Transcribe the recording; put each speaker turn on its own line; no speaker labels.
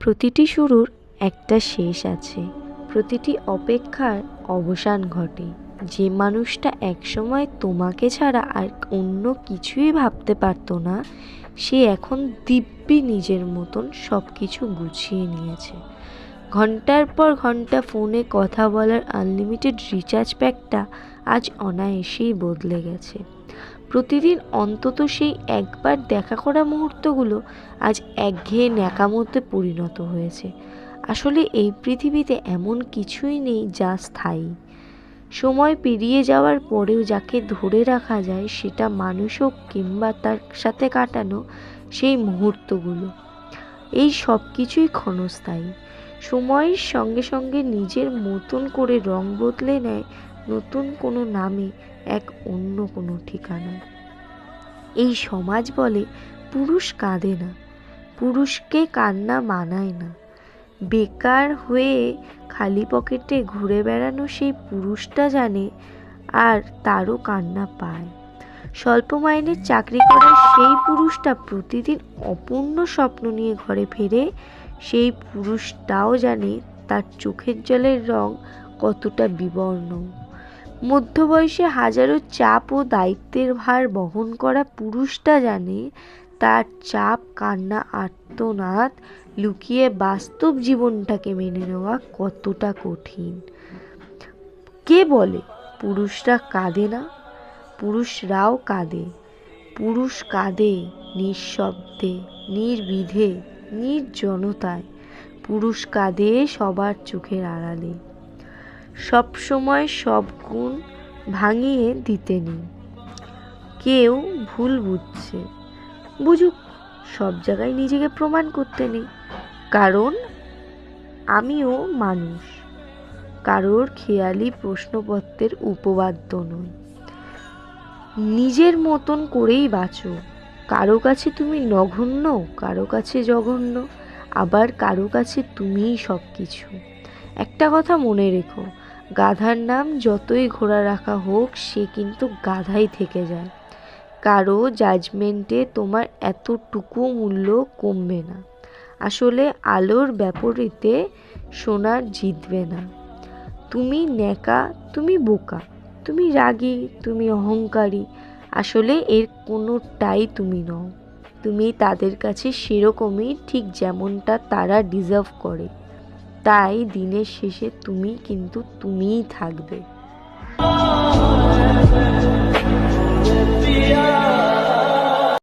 প্রতিটি শুরুর একটা শেষ আছে। প্রতিটি অপেক্ষার অবসান ঘটে। যে মানুষটা একসময় তোমাকে ছাড়া আর অন্য কিছুই ভাবতে পারতো না, সে এখন দিব্যি নিজের মতন সব কিছু গুছিয়ে নিয়েছে। ঘণ্টার পর ঘণ্টা ফোনে কথা বলার আনলিমিটেড রিচার্জ প্যাকটা আজ অনায়াসেই বদলে গেছে। প্রতিদিন অন্তত সেই একবার দেখা করা মুহূর্তগুলো আজ একঘেয়ে ন্যাকামোতে পরিণত হয়েছে। আসলে এই পৃথিবীতে এমন কিছুই নেই যা স্থায়ী। সময় পেরিয়ে যাওয়ার পরেও যাকে ধরে রাখা যায় সেটা মানুষ হোক কিংবা তার সাথে কাটানো সেই মুহূর্তগুলো। এই সব কিছুই ক্ষণস্থায়ী। সময়ের সঙ্গে সঙ্গে নিজের মতন করে রং বদলে নেয় নতুন কোনো নামে এক অন্য কোনো ঠিকানায়। এই সমাজ বলে, পুরুষ কাঁদে না, পুরুষকে কান্না মানায় না। বেকার হয়ে খালি পকেটে ঘুরে বেড়ানো সেই পুরুষটা জানে আর তারও কান্না পায়। স্বল্প মাইনের চাকরি করা সেই পুরুষটা প্রতিদিন অপূর্ণ স্বপ্ন নিয়ে ঘরে ফেরে সেই পুরুষটাও জানে তার চোখের জলের রং কতটা বিবর্ণ। মধ্যবয়সে হাজারো চাপ ও দায়িত্বের ভার বহন করা পুরুষটা জানে তার চাপ, কান্না, আর্তনাদ লুকিয়ে বাস্তব জীবনটাকে মেনে নেওয়া কতটা কঠিন। কে বলে পুরুষরা কাঁদে না? পুরুষরাও কাঁদে। পুরুষ কাঁদে নিঃশব্দে, নির্বিধে। নির্জনতায় পুরুষ কাঁদে সবার চোখের আড়ালে। সব সময় সব গুণ ভাঙিয়ে দিতে নেই। কেউ ভুল বুঝছে। বুঝুক, সব জায়গায় নিজেকে প্রমাণ করতে নেই। কারণ, আমিও মানুষ। কারোর খেয়ালি প্রশ্নপত্রের উপবাদ্য নই। নিজের মতন করেই বাঁচো। কারও কাছে তুমি নগণ্য, কারও কাছে জঘন্য, আবার কারও কাছে তুমিই সব কিছু একটা কথা মনে রেখো, গাধার নাম যতই ঘোড়া রাখা হোক, সে কিন্তু গাধাই থেকে যায়। কারও জাজমেন্টে তোমার এতটুকু মূল্য কমবে না। আসলে আলোর ব্যাপারিতে সোনার জিতবে না। তুমি ন্যাকা, তুমি বোকা, তুমি রাগী, তুমি অহংকারী আসলে এর কোনোটাই তুমি নও। তুমি তাদের কাছে সেরকমই ঠিক যেমনটা তারা ডিজার্ভ করে। তাই দিনের শেষে তুমি কিন্তু তুমিই থাকবে।